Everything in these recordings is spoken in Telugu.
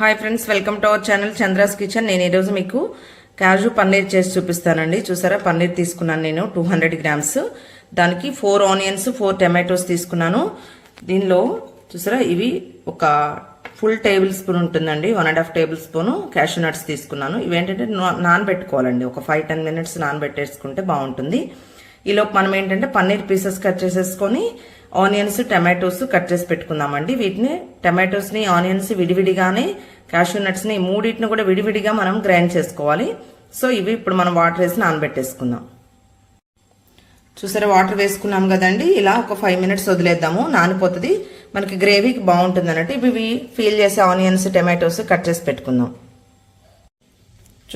Hi friends welcome to our channel Chandra's kitchen నేను ఈరోజు మీకు క్యాజు పన్నీర్ చేసి చూపిస్తానండి. చూసారా? పన్నీర్ తీసుకున్నాను నేను టూ హండ్రెడ్ గ్రామ్స్ దానికి ఫోర్ ఆనియన్స్ ఫోర్ టమాటోస్ తీసుకున్నాను. దీనిలో చూసారా? ఇవి ఒక ఫుల్ టేబుల్ స్పూన్ ఉంటుందండి. One and half table spoon cashew nuts తీసుకున్నాను. ఇవేంటంటే నానబెట్టుకోవాలండి. ఒక ఫైవ్ టెన్ మినిట్స్ నానబెట్టేసుకుంటే బాగుంటుంది. ఈలోపు మనం ఏంటంటే పన్నీర్ పీసెస్ కట్ చేసేసుకొని ఆనియన్స్ టమాటోస్ కట్ చేసి పెట్టుకుందామండి. వీటిని టమాటోస్ని ఆనియన్స్ విడివిడిగానే క్యాషూ నట్స్ని మూడింటిని కూడా విడివిడిగా మనం గ్రైండ్ చేసుకోవాలి. సో ఇవి ఇప్పుడు మనం వాటర్ వేసి నానబెట్టేసుకుందాం. చూసారా వాటర్ వేసుకున్నాం కదండి. ఇలా ఒక ఫైవ్ మినిట్స్ వదిలేద్దాము. నానిపోతుంది. మనకి గ్రేవీకి బాగుంటుంది అన్నట్టు. ఇవి ఫీల్ చేసే ఆనియన్స్ టమాటోస్ కట్ చేసి పెట్టుకుందాం.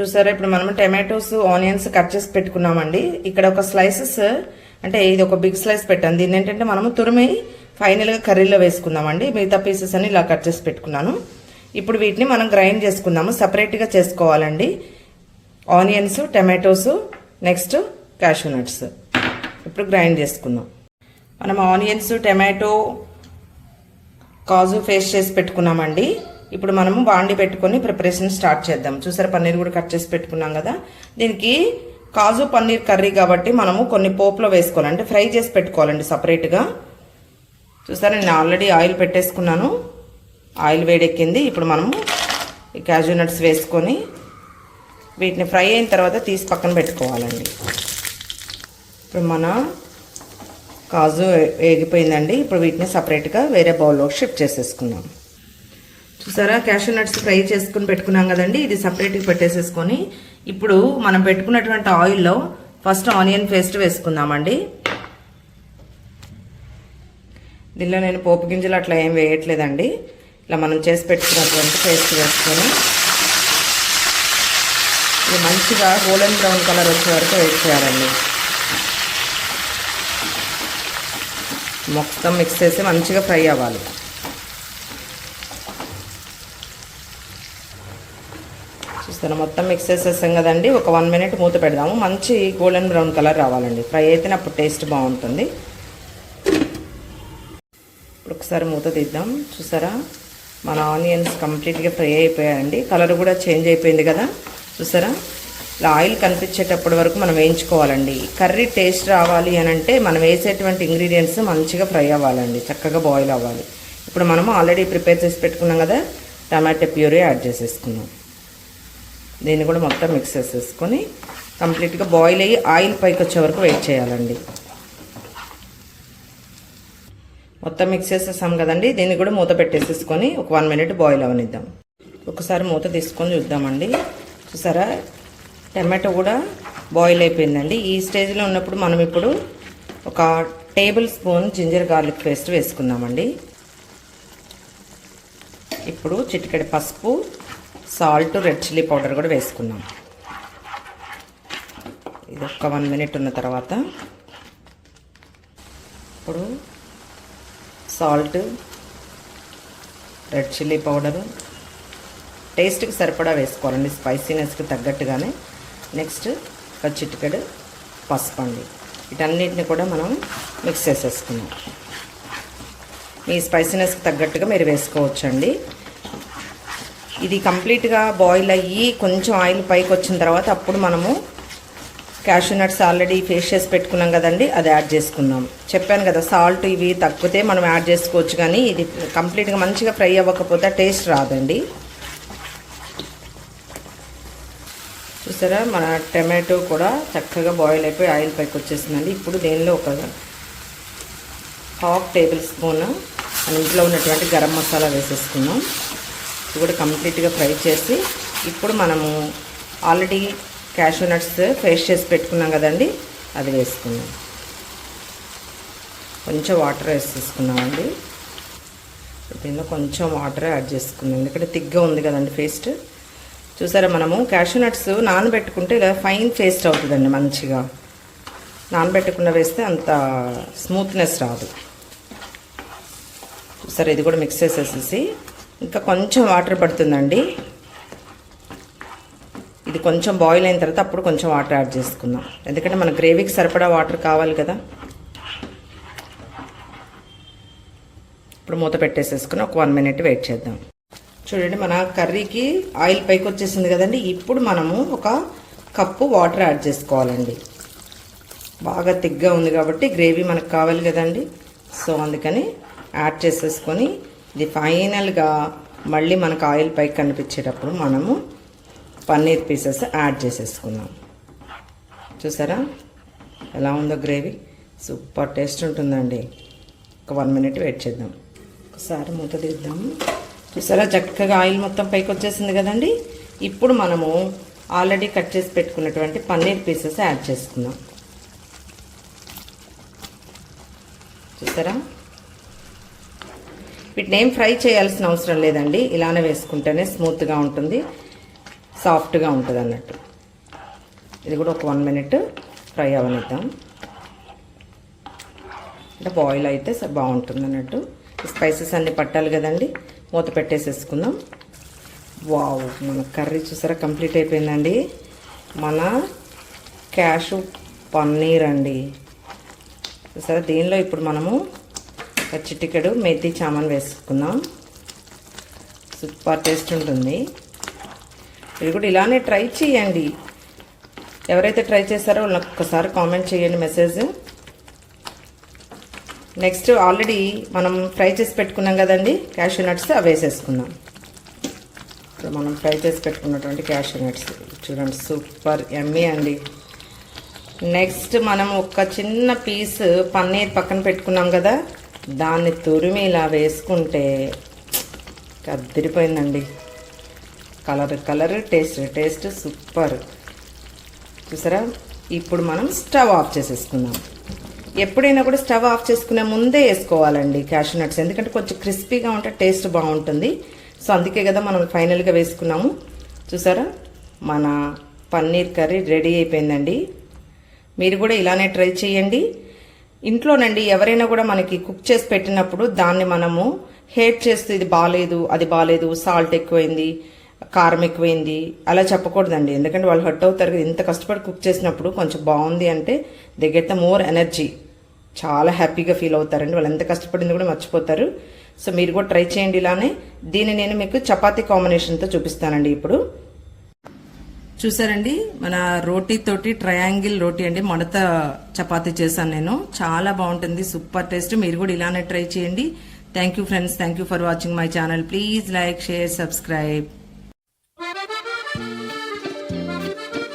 చూసారా ఇప్పుడు మనం టమాటోస్ ఆనియన్స్ కట్ చేసి పెట్టుకున్నామండి. ఇక్కడ ఒక స్లైసెస్ అంటే ఇది ఒక బిగ్ స్లైస్ పెట్టాను. దీన్ని ఏంటంటే మనము తురిమి ఫైనల్గా కర్రీలో వేసుకుందామండి. మిగతా పీసెస్ అని ఇలా కట్ చేసి పెట్టుకున్నాను. ఇప్పుడు వీటిని మనం గ్రైండ్ చేసుకుందాము. సపరేట్గా చేసుకోవాలండి. Onions tomatoes next cashew nuts ఇప్పుడు గ్రైండ్ చేసుకుందాం. మనం ఆనియన్స్ టమాటో కాజు ఫేస్ చేసి పెట్టుకున్నామండి. ఇప్పుడు మనము బాండి పెట్టుకొని ప్రిపరేషన్ స్టార్ట్ చేద్దాం. చూసారా పన్నీర్ కూడా కట్ చేసి పెట్టుకున్నాం కదా. దీనికి కాజు పన్నీర్ కర్రీ కాబట్టి మనము కొన్ని పోపులో వేసుకోవాలంటే ఫ్రై చేసి పెట్టుకోవాలండి సపరేట్గా చూసారా నేను ఆల్రెడీ ఆయిల్ పెట్టేసుకున్నాను. ఆయిల్ వేడెక్కింది. ఇప్పుడు మనము ఈ క్యాజూ నట్స్ వేసుకొని వీటిని ఫ్రై అయిన తర్వాత తీసి పక్కన పెట్టుకోవాలండి. ఇప్పుడు మన కాజు వేగిపోయిందండి ఇప్పుడు వీటిని సపరేట్గా వేరే బౌల్లో షిఫ్ట్ చేసేసుకుందాం. చూసారా? క్యాషూ నట్స్ ఫ్రై చేసుకుని పెట్టుకున్నాం కదండి. ఇది సపరేట్గా పెట్టేసేసుకొని ఇప్పుడు మనం పెట్టుకున్నటువంటి ఆయిల్లో ఫస్ట్ ఆనియన్ పేస్ట్ వేసుకుందామండి. దీనిలో నేను పోపు గింజలు అట్లా ఏం వేయట్లేదండి. ఇలా మనం చేసి పెట్టుకున్నటువంటి పేస్ట్ వేసుకొని ఇది మంచిగా గోల్డెన్ బ్రౌన్ కలర్ వచ్చే వరకు వేస్ట్ చేయాలండి. మొత్తం మిక్స్ చేసి మంచిగా ఫ్రై అవ్వాలి. చూస్తాను. మొత్తం మిక్స్ చేసేసాం కదండి. ఒక వన్ మినిట్ మూత పెడదాము. మంచి గోల్డెన్ బ్రౌన్ కలర్ రావాలండి. ఫ్రై అయితే అప్పుడు టేస్ట్ బాగుంటుంది. ఇప్పుడు ఒకసారి మూత తీద్దాం. చూసారా? మన ఆనియన్స్ కంప్లీట్గా ఫ్రై అయిపోయాయండి. కలర్ కూడా చేంజ్ అయిపోయింది కదా. చూసారా? ఇలా ఆయిల్ కనిపించేటప్పటి వరకు మనం వేయించుకోవాలండి. కర్రీ టేస్ట్ రావాలి అని అంటే మనం వేసేటువంటి ఇంగ్రీడియంట్స్ మంచిగా ఫ్రై అవ్వాలండి. చక్కగా బాయిల్ అవ్వాలి. ఇప్పుడు మనము ఆల్రెడీ ప్రిపేర్ చేసి పెట్టుకున్నాం కదా. టమాటో ప్యూరీ యాడ్ చేసేసుకున్నాం. దీన్ని కూడా మొత్తం మిక్స్ చేసేసుకొని కంప్లీట్గా బాయిల్ అయ్యి ఆయిల్ పైకి వచ్చే వరకు వెయిట్ చేయాలండి. మొత్తం మిక్స్ చేసేసాం కదండి. దీన్ని కూడా మూత పెట్టేసేసుకొని ఒక వన్ మినిట్ బాయిల్ అవనిద్దాం. ఒకసారి మూత తీసుకొని చూద్దామండి. చూసారా? టమాటో కూడా బాయిల్ అయిపోయిందండి. ఈ స్టేజ్లో ఉన్నప్పుడు మనం ఇప్పుడు ఒక table spoon ginger garlic paste వేసుకుందామండి. ఇప్పుడు చిటికెడు పసుపు సాల్ట్ రెడ్ చిల్లీ పౌడర్ కూడా వేసుకున్నాం. ఇది ఒక్క వన్ మినిట్ ఉన్న తర్వాత ఇప్పుడు సాల్ట్ రెడ్ చిల్లీ పౌడరు. టేస్ట్కి సరిపడా వేసుకోవాలండి స్పైసీనెస్కి తగ్గట్టుగానే. నెక్స్ట్ ఒక చిటికెడు పసుపు అండి. వీటన్నిటిని కూడా మనం మిక్స్ చేసేసుకున్నాం. మీ స్పైసీనెస్కి తగ్గట్టుగా మీరు వేసుకోవచ్చండి. ఇది కంప్లీట్గా బాయిల్ అయ్యి కొంచెం ఆయిల్ పైకి వచ్చిన తర్వాత అప్పుడు మనము క్యాషూ నట్స్ ఆల్రెడీ ఫేస్ చేసి పెట్టుకున్నాం కదండి అది యాడ్ చేసుకున్నాం. చెప్పాను కదా సాల్ట్ ఇవి తగ్గితే మనం యాడ్ చేసుకోవచ్చు కానీ ఇది కంప్లీట్గా మంచిగా ఫ్రై అవ్వకపోతే టేస్ట్ రాదండి. చూసారా మన టమాటో కూడా చక్కగా బాయిల్ అయిపోయి ఆయిల్ పైకి వచ్చేసిందండి. ఇప్పుడు దీనిలో ఒక హాఫ్ టేబుల్ స్పూన్ మన ఇంట్లో ఉన్నటువంటి గరం మసాలా వేసేసుకున్నాం. ఇది కూడా కంప్లీట్గా ఫ్రై చేసి ఇప్పుడు మనము ఆల్రెడీ క్యాషూ నట్స్ ఫ్రెష్ చేసి పెట్టుకున్నాం కదండి అది వేసుకున్నాం కొంచెం వాటర్ వేసేసుకున్నామండి దీనిలో కొంచెం వాటర్ యాడ్ చేసుకున్నాం ఎందుకంటే తిగ్గా ఉంది కదండి పేస్ట్. చూసారా మనము క్యాషూ నట్స్ నానబెట్టుకుంటే ఇలా ఫైన్ పేస్ట్ అవుతుందండి మంచిగా. నానబెట్టకుండా వేస్తే అంత స్మూత్నెస్ రాదు. చూసారా ఇది కూడా మిక్స్ చేసేసేసి ఇంకా కొంచెం వాటర్ పడుతుందండి. ఇది కొంచెం బాయిల్ అయిన తర్వాత అప్పుడు కొంచెం వాటర్ యాడ్ చేసుకుందాం. ఎందుకంటే మన గ్రేవీకి సరిపడా వాటర్ కావాలి కదా. ఇప్పుడు మూత పెట్టేసేసుకుని ఒక వన్ మినిట్ వెయిట్ చేద్దాం. చూడండి మన కర్రీకి ఆయిల్ పైకి వచ్చేసింది కదండి. ఇప్పుడు మనము ఒక కప్పు వాటర్ యాడ్ చేసుకోవాలండి. బాగా తిగ్గా ఉంది కాబట్టి గ్రేవీ మనకు కావాలి కదండి. సో అందుకని యాడ్ చేసేసుకొని ఇది ఫైనల్గా మళ్ళీ మనకు ఆయిల్ పైకి కనిపించేటప్పుడు మనము పన్నీర్ పీసెస్ యాడ్ చేసేసుకుందాం. చూసారా? ఎలా ఉందో గ్రేవీ? సూపర్ టేస్ట్ ఉంటుందండి. ఒక వన్ మినిట్ వెయిట్ చేద్దాం. ఒకసారి మూత తీద్దాము చూసారా? చక్కగా ఆయిల్ మొత్తం పైకి వచ్చేసింది కదండి. ఇప్పుడు మనము ఆల్రెడీ కట్ చేసి పెట్టుకున్నటువంటి పన్నీర్ పీసెస్ యాడ్ చేసుకుందాం. చూసారా? వీటిని ఏం ఫ్రై చేయాల్సిన అవసరం లేదండి. ఇలానే వేసుకుంటేనే స్మూత్గా ఉంటుంది. సాఫ్ట్గా ఉంటుంది అన్నట్టు. ఇది కూడా ఒక వన్ మినిట్ ఫ్రై అవనిద్దాం. అంటే బాయిల్ అయితే బాగుంటుంది అన్నట్టు. స్పైసెస్ అన్నీ పట్టాలి కదండి. మూత పెట్టేసేసుకుందాం. వావ్! మన కర్రీ చూసారా? కంప్లీట్ అయిపోయిందండి. మన క్యాషు పన్నీర్ అండి చూసారా? దీనిలో ఇప్పుడు మనము ఒక చిటికెడు చామన్ వేసుకుందాం. సూపర్ టేస్ట్ ఉంటుంది. ఇది కూడా ఇలానే ట్రై చేయండి. ఎవరైతే ట్రై చేశారో వాళ్ళకి ఒక్కసారి కామెంట్ చేయండి మెసేజ్. నెక్స్ట్ ఆల్రెడీ మనం ఫ్రై చేసి పెట్టుకున్నాం కదండి క్యాషూ నట్స్ అవి వేసేసుకున్నాం ఇప్పుడు మనం ఫ్రై చేసి పెట్టుకున్నటువంటి క్యాషూ నట్స్ చూడండి సూపర్ ఎమ్మీ అండి. నెక్స్ట్ మనం ఒక చిన్న పీస్ పన్నీర్ పక్కన పెట్టుకున్నాం కదా దాన్ని తురిమి ఇలా వేసుకుంటే కద్దిరిపోయిందండి colour colour taste taste super చూసారా? ఇప్పుడు మనం స్టవ్ ఆఫ్ చేసేసుకుందాం. ఎప్పుడైనా కూడా స్టవ్ ఆఫ్ చేసుకునే ముందే వేసుకోవాలండి క్యాషూ నట్స్. ఎందుకంటే కొంచెం క్రిస్పీగా ఉంటే టేస్ట్ బాగుంటుంది. సో అందుకే కదా మనం ఫైనల్గా వేసుకున్నాము. చూసారా? మన పన్నీర్ కర్రీ రెడీ అయిపోయిందండి. మీరు కూడా ఇలానే ట్రై చేయండి. ఇంట్లోనండి ఎవరైనా కూడా మనకి కుక్ చేసి పెట్టినప్పుడు దాన్ని మనము హేట్ చేస్తూ ఇది బాగాలేదు అది బాగాలేదు సాల్ట్ ఎక్కువైంది కారం ఎక్కువైంది అలా చెప్పకూడదండి. ఎందుకంటే వాళ్ళు హర్ట్ అవుతారు కదా ఇంత కష్టపడి కుక్ చేసినప్పుడు కొంచెం బాగుంది అంటే they get the more energy చాలా హ్యాపీగా ఫీల్ అవుతారండి. వాళ్ళు ఎంత కష్టపడింది కూడా మర్చిపోతారు. సో మీరు కూడా ట్రై చేయండి ఇలానే. దీన్ని నేను మీకు చపాతీ కాంబినేషన్తో చూపిస్తానండి ఇప్పుడు. చూసారండి మన రోటీ తోటి ట్రయాంగిల్ రోటీ అండి మడత చపాతి చేశాను నేను. చాలా బాగుంటుంది సూపర్ టేస్ట్. మీరు కూడా ఇలానే ట్రై చేయండి. Thank you friends thank you for watching my channel please like share subscribe